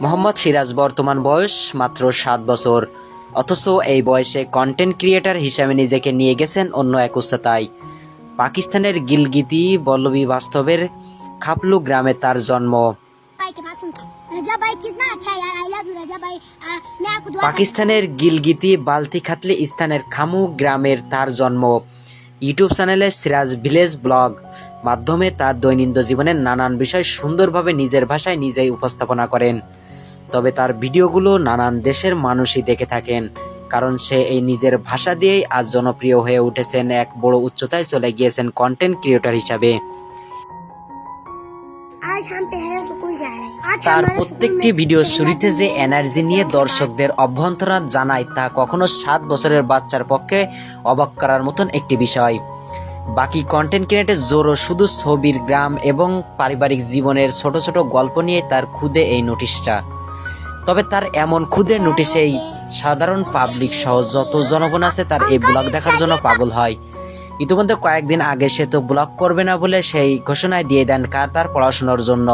মোহাম্মদ সিরাজ বর্তমান বয়স মাত্র সাত বছর। অথচ এই বয়সে কন্টেন্ট ক্রিয়েটার হিসাবে নিজেকে নিয়ে গেছেন অন্য এক উচ্চতায়। পাকিস্তানের গিলগিতি বল্লবী বাস্তবের খাপলু গ্রামে তার জন্ম। পাকিস্তানের গিলগিতি বালতি খাতলি স্থানের খামু গ্রামের তার জন্ম। ইউটিউব চ্যানেলে সিরাজ ভিলেজ ব্লগ মাধ্যমে তার দৈনন্দিন জীবনের নানান বিষয় সুন্দরভাবে নিজের ভাষায় নিজেই উপস্থাপনা করেন। তবে তার ভিডিওগুলো নানান দেশের মানুষই দেখে থাকেন, কারণ সে এই নিজের ভাষা দিয়েই আজ জনপ্রিয় হয়ে উঠেছেন এক বড় উচ্চতায় চলে গিয়েছেন কন্টেন্ট ক্রিয়েটর হিসাবে। তার প্রত্যেকটি ভিডিও শুরুতে যে এনার্জি নিয়ে দর্শকদের অভ্যন্তরণ জানায়, তা কখনো সাত বছরের বাচ্চার পক্ষে অবাক করার মতন একটি বিষয়। বাকি কন্টেন্ট ক্রিয়েটের জোরও শুধু ছবির গ্রাম এবং পারিবারিক জীবনের ছোট ছোট গল্প নিয়ে তার খুদে এই নোটিশটা। তবে তার এমন খুদে নোটিশেই সাধারণ পাবলিক সহ যত জনগণ আছে তার এই ব্লগ দেখার জন্য পাগল হয়। ইতিমধ্যে কয়েকদিন আগে সেতু ব্লক করবে না বলে সেই ঘোষণায় দিয়ে দেন কার তার পড়াশোনার জন্য।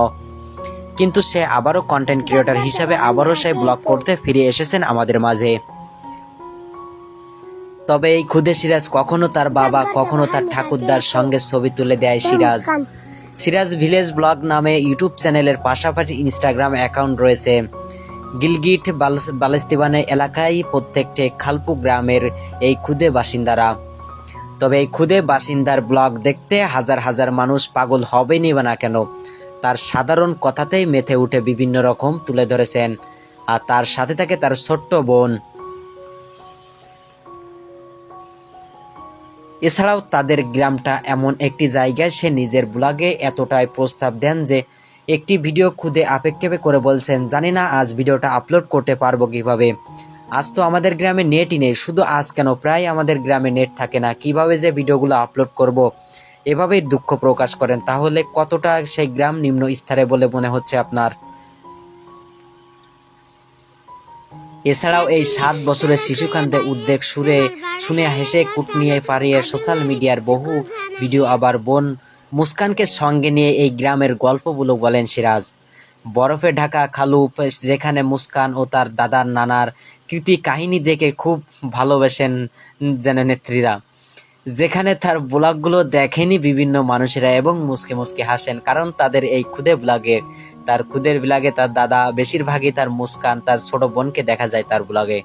কিন্তু সে আবারও কন্টেন্ট ক্রিয়েটার হিসাবে আবারও সে ব্লক করতে ফিরে এসেছেন আমাদের মাঝে। তবে এই খুদে সিরাজ কখনো তার বাবা, কখনো তার ঠাকুরদার সঙ্গে ছবি তুলে দেয় সিরাজ। সিরাজ ভিলেজ ব্লগ নামে ইউটিউব চ্যানেলের পাশাপাশি ইনস্টাগ্রাম অ্যাকাউন্ট রয়েছে। গিলগিট বালস্তিবানে এলাকায় প্রত্যেকটি খালপু গ্রামের এই ক্ষুদে বাসিন্দারা। তবে এই খুদে বাসিন্দার ব্লগ দেখতে হাজার হাজার মানুষ পাগল হবেনি বা না কেন? তার সাধারণ কথাতেই মেতে উঠে বিভিন্ন রকম তুলে ধরেছেন। আর তার সাথে থাকে তার ছোট্ট বোন। এছাড়াও তাদের গ্রামটা এমন একটি জায়গায় সে নিজের ব্লগে এতটাই প্রস্তাব দেন যে একটি ভিডিও খুদে আপেক্ষেপে করে বলছেন, জানি না আজ ভিডিওটা আপলোড করতে পারব কীভাবে। আজ তো আমাদের গ্রামে নেটই নেই, শুধু আজ কেন? প্রায় আমাদের গ্রামে নেট থাকে না, কীভাবে যে ভিডিওগুলো আপলোড করব। এভাবেই দুঃখ প্রকাশ করেন, তাহলে কতটা সেই গ্রাম নিম্ন স্তরে বলে মনে হচ্ছে আপনার? এছাড়াও এই সাত বছরের শিশুকান্তে উদ্বেগ সুরে শুনে হেসে কুটনিয়ে পারিয়ে সোশ্যাল মিডিয়ার বহু ভিডিও আবার বোন মুস্কানকে সঙ্গে নিয়ে এই গ্রামের গল্পগুলো বলেন সিরাজ। বরফে ঢাকা খালু, যেখানে মুস্কান ও তার দাদার নানার কৃতি কাহিনী দেখে খুব ভালোবাসেন যেন নেত্রীরা। যেখানে তার ব্লগগুলো দেখেনি বিভিন্ন মানুষেরা এবং মুসকে মুসকে হাসেন, কারণ তাদের এই খুদে ব্লগে, তার খুদের ব্লগে তার দাদা, বেশিরভাগই তার মুস্কান, তার ছোট বোনকে দেখা যায় তার ব্লগে।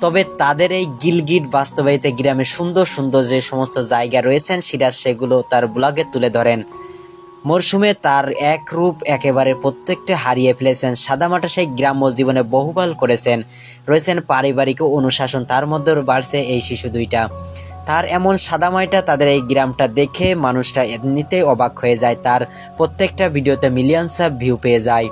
তবে তাদের এই গিলগিট বাস্তবায়িত গ্রামে সুন্দর সুন্দর যে সমস্ত জায়গা রয়েছেন সিরাজ সেগুলো তার ব্লগে তুলে ধরেন। মরশুমে তার এক রূপ একেবারে প্রত্যেকটা হারিয়ে ফেলেছেন। সাদামাটা সেই গ্রাম্য জীবনে বহুবাল করেছেন। রয়েছেন পারিবারিক অনুশাসন, তার মধ্যে বাড়ছে এই শিশু দুইটা। তার এমন সাদামাইটা তাদের এই গ্রামটা দেখে মানুষটা এমনিতেই অবাক হয়ে যায়। তার প্রত্যেকটা ভিডিওতে মিলিয়নস ভিউ পেয়ে যায়।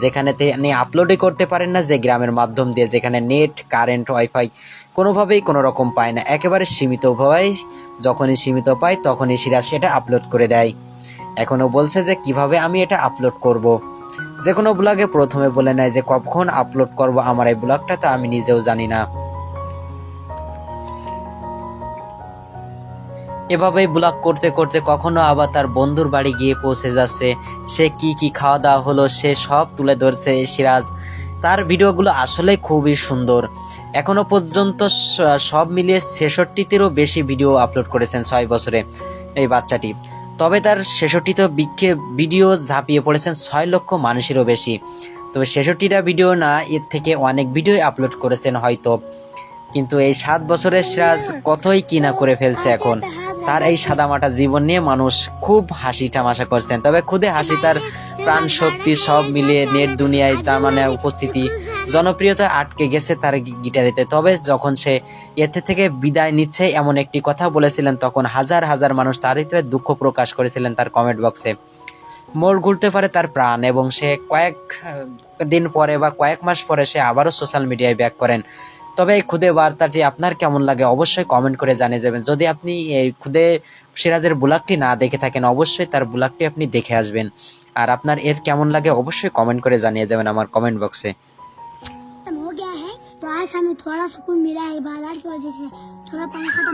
যেখানে তিনি আপলোডই করতে পারেন না যে গ্রামের মাধ্যম দিয়ে, যেখানে নেট কারেন্ট ওয়াইফাই কোনোভাবেই কোনো রকম পায় না। একেবারে সীমিত সীমিতভাবেই যখনই সীমিত পায়, তখনই সিরাজ সেটা আপলোড করে দেয়। এখনও বলছে যে কীভাবে আমি এটা আপলোড করব। যে কোনো ব্লগে প্রথমে বলে নেয় যে কখন আপলোড করব আমার এই ব্লগটা তা আমি নিজেও জানি না। এভাবেই ব্লগ করতে করতে কখনো আবার তার বন্ধুর বাড়ি গিয়ে পৌঁছে যাচ্ছে। সে কি কি খাওয়া দাওয়া হলো, সে সব তুলে ধরছে সিরাজ। তার ভিডিওগুলো আসলে খুবই সুন্দর। এখনও পর্যন্ত সব মিলিয়ে ছেষট্টিতেরও বেশি ভিডিও আপলোড করেছেন ছয় বছরে এই বাচ্চাটি। তবে তার ছেষট্টিতে বিক্ষে ভিডিও ঝাঁপিয়ে পড়েছেন ছয় লক্ষ মানুষেরও বেশি। তবে ছেষট্টিটা ভিডিও না, এর থেকে অনেক ভিডিও আপলোড করেছেন হয়তো। কিন্তু এই সাত বছরের সিরাজ কতই কিনা করে ফেলছে এখন। তার এই সাদামাটা জীবন নিয়ে মানুষ খুব হাসি তামাশা করছেন। তবে খুদে হাসি তার প্রাণ শক্তি সব মিলিয়ে নেট দুনিয়ায় জার্মানের উপস্থিতি জনপ্রিয়তা আটকে গেছে তার গিটারিতে। তবে যখন সে এতে থেকে বিদায় নিচ্ছে, এমন একটি কথা বলেছিলেন তখন হাজার হাজার মানুষ তার হৃদয়ে দুঃখ প্রকাশ করেছিলেন তার কমেন্ট বক্সে। মোড় ঘুরতে পারে তার প্রাণ এবং সে কয়েক দিন পরে বা কয়েক মাস পরে সে আবারও সোশ্যাল মিডিয়ায় ব্যাক করেন। তবে এই খুদে বার্তাটি আপনার কেমন লাগে অবশ্যই কমেন্ট করে জানিয়ে যাবেন যদি আপনি এই খুদে সিরাজের ব্লগটি না দেখে থাকেন, অবশ্যই তার ব্লগটি আপনি দেখে আসবেন। আর আপনার এর কেমন লাগে অবশ্যই কমেন্ট করে জানিয়ে যাবেন আমার কমেন্ট বক্সে खत्म हो गया है तो आज हमें थोड़ा सुकून मिला है इबादत की वजह से थोड़ा पानी खत्म